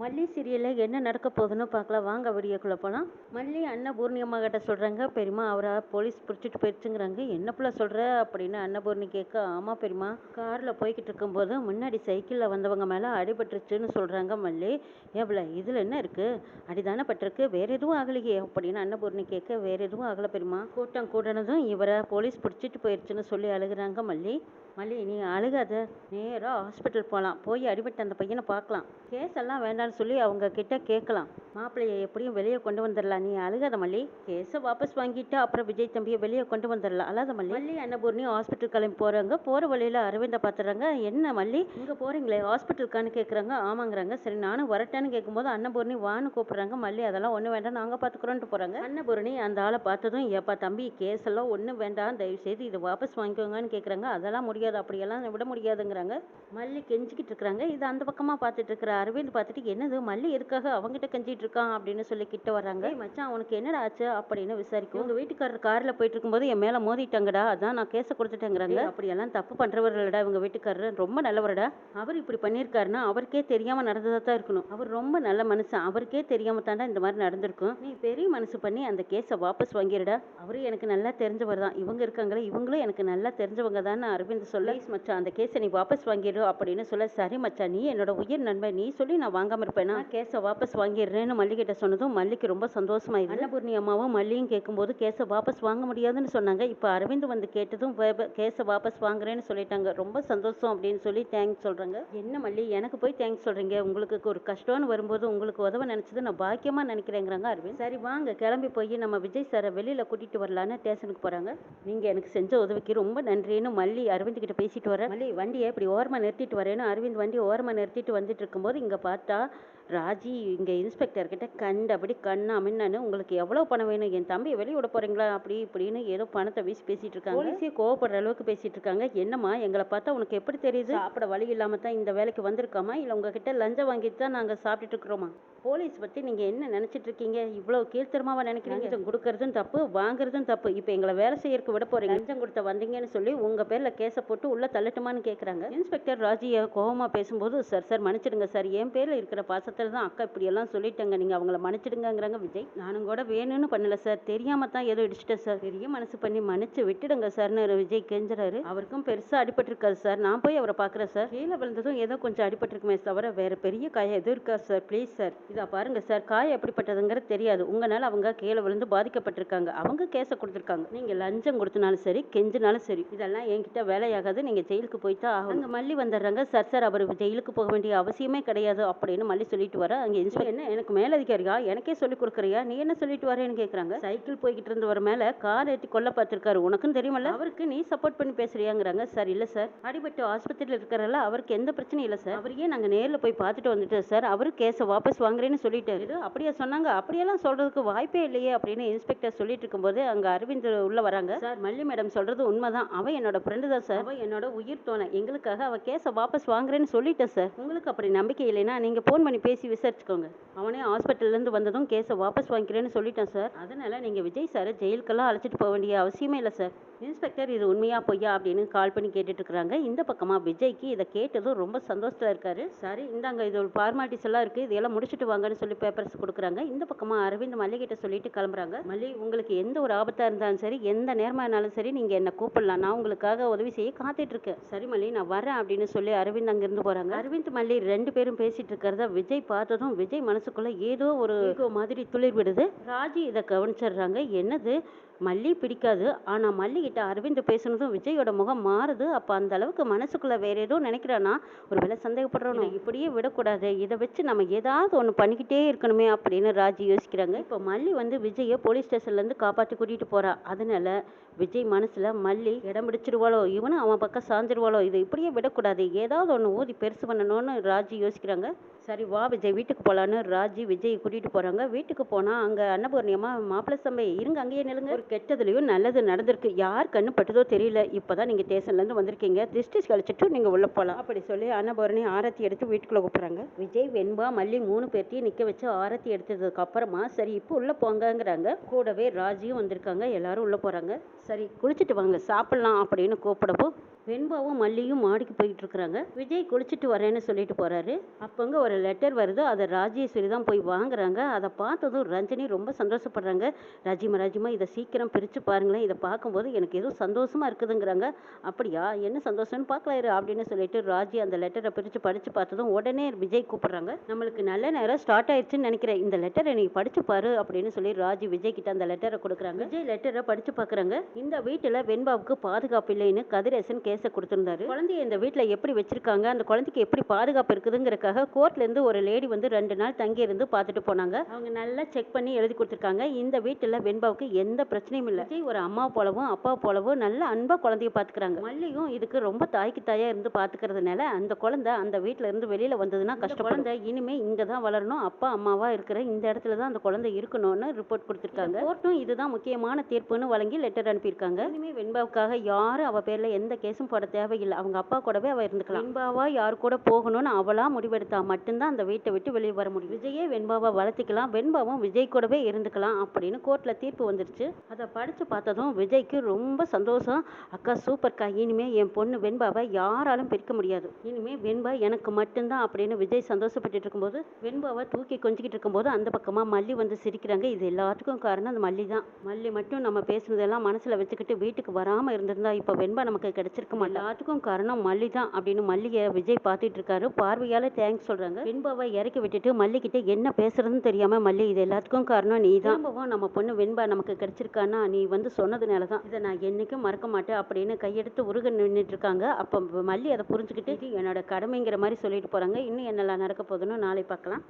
மல்லி சீரியலில் என்ன நடக்க போகுதுன்னு பார்க்கலாம் வாங்க வீடியோக்குள்ளே போகலாம் மல்லி அன்னபூர்ணி அம்மா கிட்ட சொல்கிறாங்க பெரியம்மா அவரை போலீஸ் பிடிச்சிட்டு போயிடுச்சுங்கிறாங்க. என்ன பிள்ளை சொல்கிற அப்படின்னு அன்னபூர்ணி கேட்க ஆமாம் பெரியம்மா காரில் போய்கிட்டு இருக்கும்போது முன்னாடி சைக்கிளில் வந்தவங்க மேலே அடிபட்டுருச்சுன்னு சொல்கிறாங்க மல்லி. எவ்வளோ இதில் என்ன இருக்குது அடிதானே பட்டிருக்கு வேறு எதுவும் ஆகலையே அப்படின்னு அன்னபூர்ணி கேட்க வேறு எதுவும் ஆகலை பெரியம்மா. கூட்டம் கூடனதும் இவரை போலீஸ் பிடிச்சிட்டு போயிடுச்சுன்னு சொல்லி அழுகுறாங்க மல்லி. மல்லி நீ அழுகாத. நேராக ஹாஸ்பிட்டல் போகலாம் போய் அடிபட்ட அந்த பையனை பார்க்கலாம். கேஸ் எல்லாம் வேண்டாம்னு சொல்லி அவங்க கிட்ட கேட்கலாம். மாப்பிள்ளையை எப்படியும் வெளியே கொண்டு வந்துடலாம். நீ அழுகாத மல்லி. கேஸை வாபஸ் வாங்கிட்டு அப்புறம் விஜய் தம்பியை வெளியே கொண்டு வந்துடலாம். அல்லாத மல்லி. மல்லி அன்னபூர்ணி ஹாஸ்பிட்டல் கிளம்பி போகிறாங்க போகிற வழியில் அரவிந்த பார்த்துறாங்க என்ன மல்லி? இங்கே போகிறீங்களே ஹாஸ்பிட்டலுக்கான்னு கேட்குறாங்க ஆமாங்கிறாங்க. சரி நானும் வரட்டேன்னு கேட்கும்போது அன்னபூர்ணி வான்னு கூப்பிட்றாங்க. மல்லி அதெல்லாம் ஒன்றும் வேண்டாம். நாங்கள் பார்த்துக்குறோன்ட்டு போகிறாங்க அன்னபூர்ணி அந்த ஆளை பார்த்ததும் ஏப்பா தம்பி கேஸ் எல்லாம் ஒன்றும் வேண்டாம். தயவு செய்து இதை வாபஸ் வாங்கிக்கோங்கன்னு கேட்குறாங்க அதெல்லாம் முடியாது அப்படியெல்லாம் விட முடியாதுங்கிறாங்க. மல்லி கெஞ்சிக்கிட்டு இருக்கிறாங்க. இது அந்த பக்கமாக பார்த்துட்டு இருக்கிற அரவிந்த் பார்த்துட்டு என்னது மல்லி எதுக்காக அவங்ககிட்ட கெஞ்சிட்டு இருக்கான்? அப்படின்னு சொல்லி கிட்ட வர்றாங்க. "ஏய் மச்சான் அவனுக்கு என்னடா ஆச்சு? அப்படின்னு விசாரிக்கும். உங்க வீட்டுக்காரர் காரில் போயிட்டு இருக்கும்போது என் மேலே மோதிட்டாங்கடா அதான் நான் கேஸை கொடுத்துட்டேங்கிறாங்க. அப்படியெல்லாம் தப்பு பண்றவர்களடா இவங்க வீட்டுக்காரர். ரொம்ப நல்லவரடா. அவர் இப்படி பண்ணியிருக்காருன்னா அவருக்கே தெரியாம நடந்ததா தான் இருக்கணும். அவர் ரொம்ப நல்ல மனுஷன். அவருக்கே தெரியாம தாண்டா இந்த மாதிரி நடந்திருக்கும். நீ பெரிய மனசு பண்ணி அந்த கேஸை வாபஸ் வாங்கிடுடா அவரு எனக்கு நல்லா தெரிஞ்சவர் தான். இவங்க இருக்காங்களே இவங்களும் எனக்கு நல்லா தெரிஞ்சவங்க தான். அரவிந்த் சொல்ல மச்சான் அந்த கேஸை நீ வாபஸ் வாங்கிடு அப்படின்னு சொல்ல சரி மச்சான் நீ என்னோட உயிர் நண்பன் நீ சொல்லி நான் வாங்காம இருப்பேனா. கேஸை வாபஸ் வாங்கிடுறேன்னு மல்லிகிட்ட சொன்னதும் மல்லிக்கு ரொம்ப சந்தோஷமாயிடுது. அன்னபூர்ணி அம்மாவும் மல்லியும் கேட்கும்போது கேஸை வாபஸ் வாங்க முடியாதுன்னு சொன்னாங்க. இப்போ அரவிந்த் வந்து கேட்டதும் கேஸை வாபஸ் வாங்குறேன்னு சொல்லிட்டாங்க. ரொம்ப சந்தோஷம் அப்படின்னு சொல்லி தேங்க்ஸ் சொல்றாங்க. என்ன மல்லி எனக்கு போய் தேங்க்ஸ் சொல்றீங்க. உங்களுக்கு ஒரு கஷ்டம்னு வரும்போது உங்களுக்கு உதவ நினைச்சது நான் பாக்கியமா நினைக்கிறேங்கிறாங்க அரவிந்த். சரி வாங்க கிளம்பி போய் நம்ம விஜய் சாரை வெளியில கூட்டிட்டு வரலான்னு ஸ்டேஷனுக்கு போறாங்க. நீங்க எனக்கு செஞ்ச உதவிக்கு ரொம்ப நன்றின்னு மல்லி அரவிந்த் கிட்ட பேசிட்டு வரேன். மல்லி வண்டியை இப்படி ஓரமாக நிறுத்திட்டு வரேன்னு அரவிந்த் வண்டி ஓரமாக நிறுத்திட்டு வந்துட்டு இருக்கும்போது இங்க பார்த்தா ராஜி இங்க இன்ஸ்பெக்டர் கிட்ட கண்டபடி கண்ணா மின்னு உங்களுக்கு எவ்வளவு பணம் வேணும்? என் தம்பியை வெளிய விட போறீங்களா? அப்படி இப்படின்னு ஏதோ பணத்தை வீசி பேசிட்டு இருக்காங்க. போலீஸே கோவப்படுற அளவுக்கு பேசிட்டு இருக்காங்க. என்னம்மா எங்களை பார்த்தா உனக்கு எப்படி தெரியுது? சாப்பிட வழி இல்லாம தான் இந்த வேலைக்கு வந்திருக்காமா? இல்ல உங்ககிட்ட லஞ்சம் வாங்கிட்டு தான் நாங்க சாப்பிட்டுட்டு இருக்கிறோமா? போலீஸ் பத்தி நீங்க என்ன நினைச்சிட்டு இருக்கீங்க? இவ்வளவு கீழ்த்தரமாவா நினைக்கிறீங்க? லஞ்சம் கொடுக்கறதும் தப்பு வாங்குறதும் தப்பு. இப்போ எங்களை வேலை செய்யறதுக்கு விட போறீங்க. லஞ்சம் கொடுத்த வந்தீங்கன்னு சொல்லி உங்க பேர்ல கேஸை போட்டு உள்ள தள்ளட்டுமான்னு கேக்குறாங்க. இன்ஸ்பெக்டர் ராஜிய கோவமா பேசும்போது சார் சார் மன்னிச்சிடுங்க சார். என் பேர்ல இருக்கிற பாசத்துல தான் அக்கா இப்படியெல்லாம் சொல்லிட்டேங்க. சொல்லிட்டாங்க நீங்க அவங்கள மன்னிச்சிடுங்கங்கிறாங்க விஜய். நானும் கூட வேணும்னு பண்ணல சார். தெரியாம தான் ஏதோ இடிச்சிட்டேன் சார். பெரிய மனசு பண்ணி மன்னிச்சு விட்டுடுங்க சார்னு விஜய் கெஞ்சுறாரு. அவருக்கும் பெருசாக அடிபட்டிருக்காரு சார். நான் போய் அவரை பார்க்குறேன் சார். கீழே விழுந்ததும் ஏதோ கொஞ்சம் அடிபட்டிருக்குமே தவிர வேற பெரிய காயம் எதுவும் இருக்கா சார். Please sir. இதை பாருங்க சார். காயம் எப்படிப்பட்டதுங்கிறது தெரியாது. உங்களால் அவங்க கீழே விழுந்து பாதிக்கப்பட்டிருக்காங்க. அவங்க கேஸை கொடுத்துருக்காங்க. நீங்க லஞ்சம் கொடுத்தனாலும் சரி கெஞ்சினாலும் சரி இதெல்லாம் என்கிட்ட வேலையாகாது. நீங்க ஜெயிலுக்கு போய்த்தா ஆகும் மல்லி வந்துடுறாங்க சார். சார் அவர் ஜெயிலுக்கு போக வேண்டிய அவசியமே கிடையாது அப்படின்னு மல்லி சொல்லி சொல்லிட்டு வர. அங்க இன்ஸ்பெக்டர் என்ன? எனக்கு மேலதிகாரியா எனக்கே சொல்லி கொடுக்குறியா? நீ என்ன சொல்லிட்டு வரேன்னு கேக்குறாங்க. சைக்கிள் போய்கிட்டு இருந்து வர மேல கார் ஏற்றி கொல்ல பார்த்திருக்காரு. உனக்கும் தெரியுமல்ல? அவருக்கு நீ சப்போர்ட் பண்ணி பேசுறியாங்கிறாங்க. சார் இல்ல சார். அடிபட்டு ஆஸ்பத்திரியில் இருக்கிறல்ல அவருக்கு எந்த பிரச்சனையும் இல்ல சார். அவரையே நாங்க நேர்ல போய் பார்த்துட்டு வந்துட்டோம் சார். அவரு கேஸை வாபஸ் வாங்குறேன்னு சொல்லிட்டாரு. இது அப்படியே சொன்னாங்க. அப்படியெல்லாம் சொல்றதுக்கு வாய்ப்பே இல்லையே அப்படின்னு இன்ஸ்பெக்டர் சொல்லிட்டு இருக்கும்போது அங்க அரவிந்த் உள்ள வராங்க. சார் மல்லி மேடம் சொல்றது உண்மைதான். அவன் என்னோட ஃப்ரெண்டு தான் சார். அவன் என்னோட உயிர் தோணை எங்களுக்காக அவ கேஸை வாபஸ் வாங்குறேன்னு சொல்லிட்டேன் சார். உங்களுக்கு அப்படி நம்பிக்கை இல்லைன்னா நீங்க ஃபோன் பண்ணி பேசி விசாரிச்சுக்கோங்க. அவனே ஹாஸ்பிட்டல்ல இருந்து வந்ததும் கேஸை வாபஸ் வாங்கிக்கிறேன்னு சொல்லிட்டேன் சார் அதனால் நீங்கள் விஜய் சாரை ஜெயிலுக்கெல்லாம் அழைச்சிட்டு போக வேண்டிய அவசியமே இல்லை சார் இன்ஸ்பெக்டர் இது உண்மையா பொய்யா அப்படின்னு கால் பண்ணி கேட்டுட்டு இருக்காங்க இந்த பக்கமா விஜய்க்கு இதை கேட்டதும் ரொம்ப சந்தோஷத்துல இருக்காரு. சரி இந்தாங்க இது ஒரு ஃபார்மாலிட்டிஸ் எல்லாம் இருக்கு இதெல்லாம் முடிச்சுட்டு வாங்கன்னு சொல்லி பேப்பர்ஸ் கொடுக்குறாங்க. இந்த பக்கமா அரவிந்த் மல்லிகிட்ட சொல்லிட்டு கிளம்புறாங்க. மல்லி உங்களுக்கு எந்த ஒரு ஆபத்தா இருந்தாலும் சரி எந்த நேரமா இருந்தாலும் சரி நீங்க என்ன கூப்பிடலாம். நான் உங்களுக்காக உதவி செய்ய காத்துட்டு இருக்கேன் சரி மல்லி நான் வரேன் அப்படின்னு சொல்லி அரவிந்த் அங்கேருந்து போறாங்க. அரவிந்த் மல்லி ரெண்டு பேரும் பேசிட்டு இருக்கிறத விஜய் பார்த்ததும் விஜய் மனசுக்குள்ள ஏதோ ஒரு மாதிரி துளிர் விடுது ராஜி இதை கவனிச்சிடுறாங்க. என்னது? மல்லி பிடிக்காது. ஆனா மல்லி கிட்ட அரவிந்த் பேசுனதும் விஜயோட முகம் மாறுது. அப்ப அந்த அளவுக்கு மனசுக்குள்ள வேற ஏதோ நினைக்கிறானா? ஒருவேளை சந்தேகப்படுறோம். இதை இப்படியே விடக்கூடாது. இதை வச்சு நம்ம ஏதாவது ஒண்ணு பண்ணிக்கிட்டே இருக்கணுமே அப்படின்னு ராஜி யோசிக்கிறாங்க. இப்போ மல்லி வந்து விஜய போலீஸ் ஸ்டேஷன்ல இருந்து காப்பாத்தி கூட்டிட்டு போறா. அதனால விஜய் மனசுல மல்லி இடம் பிடிச்சிருவாளோ? இவனும் அவன் பக்கம் சாஞ்சிருவாளோ? இதை இப்படியே விடக்கூடாது. ஏதாவது ஒண்ணு ஊதி பெருசு பண்ணணும்னு ராஜி யோசிக்கிறாங்க. சரி வா விஜய் வீட்டுக்கு போலான்னு ராஜி விஜய் கூட்டிட்டு போறாங்க. வீட்டுக்கு போனா அங்க அன்னபூர்ணியம்மா மாப்பிள்ளை சம்பை இருங்க அங்கேயே நிலுங்க ஒரு கெட்டதுலையும் நல்லது நடந்திருக்கு. யார் கண்ணு பட்டதோ தெரியல. இப்போ தான் நீங்கள் இருந்து வந்திருக்கீங்க. திருஷ்டி கழிச்சிட்டு நீங்கள் உள்ளே போகலாம் அப்படி சொல்லி அன்னபூரணி ஆரத்தி எடுத்து வீட்டுக்குள்ளே கூப்பிட்றாங்க. விஜய் வெண்பா மல்லி மூணு பேர்த்தையும் நிற்க வச்சு ஆரத்தி எடுத்ததுக்கு அப்புறமா சரி இப்போ உள்ளே போங்கங்கிறாங்க. கூடவே ராஜியும் வந்திருக்காங்க. எல்லாரும் உள்ளே போகிறாங்க சரி குளிச்சுட்டு வாங்க. சாப்பிட்லாம் அப்படின்னு கூப்பிடப்போ வெண்பாவும் மல்லியும் மாடிக்கு போயிட்டு இருக்கிறாங்க விஜய் குளிச்சுட்டு வரேன்னு சொல்லிட்டு போறாரு. அப்பங்க ஒரு லெட்டர் வருது. அதை ராஜேஸ்வரி தான் போய் வாங்குறாங்க. அதை பார்த்ததும் ரஞ்சனி ரொம்ப சந்தோஷப்படுறாங்க. ராஜிமா ராஜிமா இதை சீக்கிரம் பிரித்து பாருங்களேன். இதை பார்க்கும்போது எனக்கு ஏதோ சந்தோஷமா இருக்குதுங்கிறாங்க. அப்படியா? என்ன சந்தோஷம்னு பார்க்கலாரு அப்படின்னு சொல்லிட்டு ராஜி அந்த லெட்டரை பிரித்து படித்து பார்த்ததும் உடனே விஜய் கூப்பிடுறாங்க. நம்மளுக்கு நல்ல நேரம் ஸ்டார்ட் ஆயிடுச்சுன்னு நினைக்கிறேன். இந்த லெட்டரை நீ படிச்சு பாரு அப்படின்னு சொல்லி ராஜி விஜய் கிட்ட அந்த லெட்டரை கொடுக்குறாங்க. விஜய் லெட்டரை படிச்சு பார்க்குறாங்க. இந்த வீட்டில் வெண்பாவுக்கு பாதுகாப்பு இல்லைன்னு கதிரேசன் கேஸை கொடுத்துருந்தாரு. குழந்தைய இந்த வீட்டில் எப்படி வச்சிருக்காங்க? அந்த குழந்தைக்கு எப்படி பாதுகாப்பு இருக்குதுங்கிறக்காக கோர்ட்ல இருந்து ஒரு லேடி வந்து ரெண்டு நாள் தங்கி இருந்து பார்த்துட்டு போனாங்க. அவங்க நல்லா செக் பண்ணி எழுதி கொடுத்துருக்காங்க. இந்த வீட்டில் வெண்பாவுக்கு எந்த பிரச்சனையும் இல்லை. ஒரு அம்மா போலவும் அப்பா போலவும் நல்ல அன்பா குழந்தைய பார்த்துக்கிறாங்க மல்லியும் இதுக்கு ரொம்ப தாய்க்கு தாயா இருந்து பார்த்துக்கிறதுனால அந்த குழந்தை அந்த வீட்டில இருந்து வெளியில வந்ததுன்னா கஷ்டம் குழந்தை இனிமே இங்க தான் வளரணும். அப்பா அம்மாவா இருக்கிற இந்த இடத்துல தான் அந்த குழந்தை இருக்கணும்னு ரிப்போர்ட் கொடுத்துருக்காங்க. கோர்ட்டும் இதுதான் முக்கியமான தீர்ப்புன்னு வழங்கி லெட்டர் அனுப்பியிருக்காங்க. இனிமே வெண்பாவுக்காக யாரும் அவ பேர்ல எந்த கேஸும் போட தேவையில்லை. அவங்க அப்பா கூடவே அவ இருந்துக்கலாம். வெண்பாவா யார் கூட போகணும்னு அவளா முடிவெடுத்தா மட்டும்தான் அந்த வீட்டை விட்டு வெளியே வர முடியும். விஜயே வெண்பாவை வளர்த்திக்கலாம். வெண்பாவும் விஜய் கூடவே இருந்துக்கலாம் அப்படின்னு கோர்ட்ல தீர்ப்பு வந்துருச்சு. அதை படிச்சு பார்த்ததும் விஜய்க்கு ரொம்ப சந்தோஷம். அக்கா சூப்பர்க்கா. இனிமே என் பொண்ணு வெண்பாவை யாராலும் பிரிக்க முடியாது. இனிமே வெண்பா எனக்கு மட்டும்தான் அப்படின்னு விஜய் சந்தோஷப்பட்டுட்டு இருக்கும்போது வெண்பாவை தூக்கி கொஞ்சிக்கிட்டு இருக்கும்போது அந்த பக்கமா மல்லி வந்து சிரிக்கிறாங்க. இது எல்லாத்துக்கும் காரணம் அந்த மல்லி தான் மல்லி மட்டும் நம்ம பேசுனதெல்லாம் மனசுல வச்சுக்கிட்டு வீட்டுக்கு வராம இருந்திருந்தா இப்ப வெண்பா நமக்கு கிடைச்சிருக்க? மாட்டா. எல்லாத்துக்கும் காரணம் மல்லி தான் அப்படின்னு மல்லியை விஜய் பார்த்துட்டு இருக்காரு பார்வையால தேங்க்ஸ் சொல்றாங்க. வெண்பாவை இறக்கி விட்டுட்டு மல்லிகிட்ட என்ன பேசுறதுன்னு தெரியாம மல்லி இது எல்லாத்துக்கும் காரணம் நீ தான் நம்ம பொண்ணு வெண்பா நமக்கு கிடைச்சிருக்கானா நீ வந்து சொன்னதுனால தான் இதை நான் என்னைக்கும் மறக்க மாட்டேன் அப்படின்னு கையெடுத்து உருக நின்றுட்டு இருக்காங்க அப்போ மல்லி அதை புரிஞ்சுக்கிட்டு என்னோட கடமைங்கிற மாதிரி சொல்லிட்டு போறாங்க. இன்னும் என்னெல்லாம் நடக்க போகுதுன்னு நாளை பார்க்கலாம்.